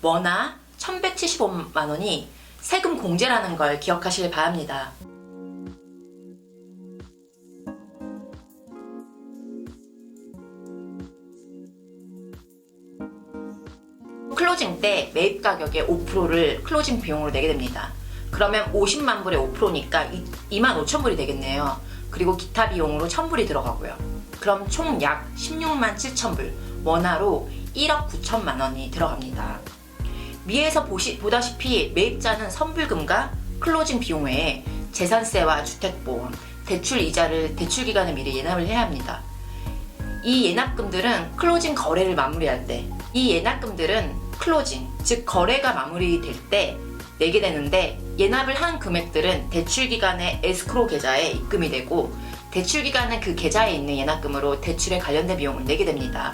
원화 1175만 원이 세금 공제라는 걸 기억하시길 바랍니다. 클로징 때 매입 가격의 5%를 클로징 비용으로 내게 됩니다. 그러면 50만 불에 5%니까 2만 5천 불이 되겠네요. 그리고 기타 비용으로 1천 불이 들어가고요. 그럼 총 약 16만 7천 불, 원화로 1억 9천만 원이 들어갑니다. 위에서 보시, 보다시피 매입자는 선불금과 클로징 비용 외에 재산세와 주택보험, 대출 이자를 대출 기간에 미리 예납을 해야 합니다. 이 예납금들은 클로징 거래를 마무리할 때, 이 예납금들은 클로징, 즉 거래가 마무리될 때 내게 되는데 예납을 한 금액들은 대출 기간의 에스크로 계좌에 입금이 되고 대출 기간은 그 계좌에 있는 예납금으로 대출에 관련된 비용을 내게 됩니다.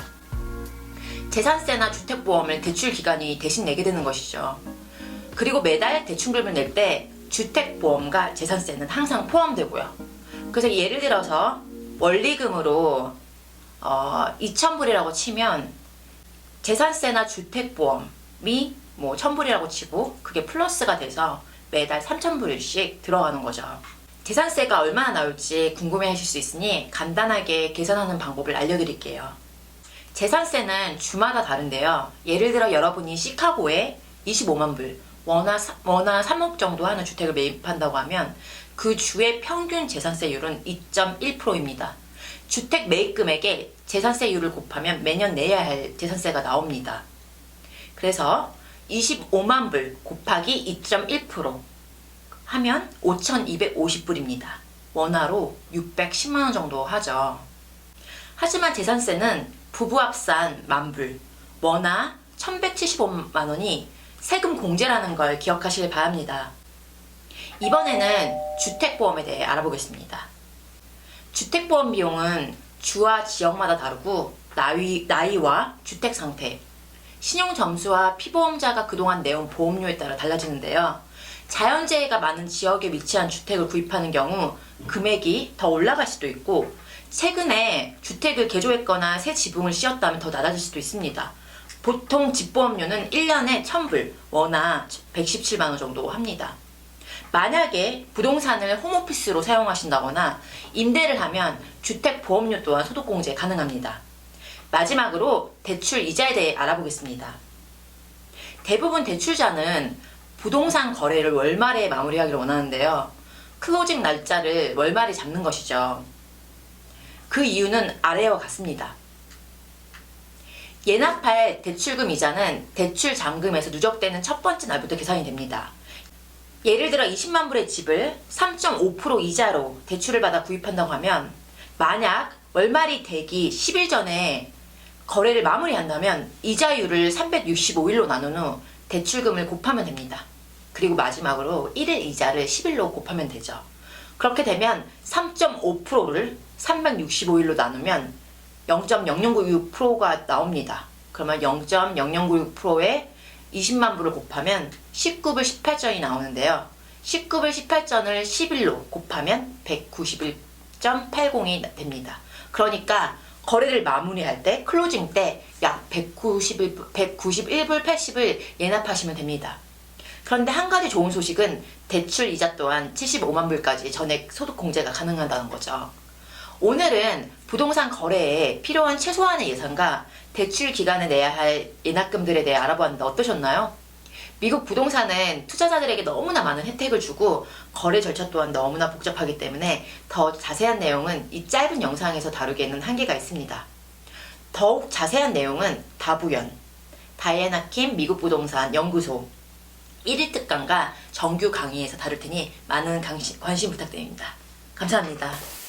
재산세나 주택보험을 대출 기간이 대신 내게 되는 것이죠. 그리고 매달 대출금을 낼 때 주택보험과 재산세는 항상 포함되고요. 그래서 예를 들어서 원리금으로 어, 2,000불이라고 치면 재산세나 주택보험이 뭐 1,000불이라고 치고 그게 플러스가 돼서 매달 3,000불씩 들어가는 거죠. 재산세가 얼마나 나올지 궁금해 하실 수 있으니 간단하게 계산하는 방법을 알려드릴게요. 재산세는 주마다 다른데요. 예를 들어 여러분이 시카고에 25만 불, 원화, 사- 원화 3억 정도 하는 주택을 매입한다고 하면 그 주의 평균 재산세율은 2.1%입니다. 주택 매입 금액에 재산세율을 곱하면 매년 내야 할 재산세가 나옵니다. 그래서 25만 불 곱하기 2.1% 하면 5,250불입니다. 원화로 610만 원 정도 하죠. 하지만 재산세는 부부 합산 만불, 원화 1175만 원이 세금 공제라는 걸 기억하시길 바랍니다. 이번에는 주택보험에 대해 알아보겠습니다. 주택보험 비용은 주와 지역마다 다르고 나이, 나이와 주택 상태, 신용 점수와 피보험자가 그동안 내온 보험료에 따라 달라지는데요. 자연재해가 많은 지역에 위치한 주택을 구입하는 경우 금액이 더 올라갈 수도 있고 최근에 주택을 개조했거나 새 지붕을 씌웠다면 더 낮아질 수도 있습니다. 보통 집보험료는 1년에 1000불, 원화 117만원 정도 합니다. 만약에 부동산을 홈오피스로 사용하신다거나 임대를 하면 주택 보험료 또한 소득공제 가능합니다. 마지막으로 대출 이자에 대해 알아보겠습니다. 대부분 대출자는 부동산 거래를 월말에 마무리하기를 원하는데요. 클로징 날짜를 월말에 잡는 것이죠. 그 이유는 아래와 같습니다. 예납할 대출금 이자는 대출 잔금에서 누적되는 첫 번째 날부터 계산이 됩니다. 예를 들어 20만 불의 집을 3.5% 이자로 대출을 받아 구입한다고 하면 만약 월말이 되기 10일 전에 거래를 마무리한다면 이자율을 365일로 나눈 후 대출금을 곱하면 됩니다. 그리고 마지막으로 1일 이자를 10일로 곱하면 되죠. 그렇게 되면 3.5%를 365일로 나누면 0.0096%가 나옵니다. 그러면 0.0096%에 20만 불을 곱하면 19불 18전이 나오는데요. 19불 18전을 11로 곱하면 191.80이 됩니다. 그러니까 거래를 마무리할 때 클로징 때 약 191, 191불 80을 예납하시면 됩니다. 그런데 한 가지 좋은 소식은 대출 이자 또한 75만 불까지 전액 소득 공제가 가능하다는 거죠. 오늘은 부동산 거래에 필요한 최소한의 예산과 대출 기간에 내야 할 예납금들에 대해 알아보았는데 어떠셨나요? 미국 부동산은 투자자들에게 너무나 많은 혜택을 주고 거래 절차 또한 너무나 복잡하기 때문에 더 자세한 내용은 이 짧은 영상에서 다루기에는 한계가 있습니다. 더욱 자세한 내용은 다부연, 다이애나 킴 미국 부동산 연구소 1일 특강과 정규 강의에서 다룰 테니 많은 관심, 부탁드립니다. 감사합니다.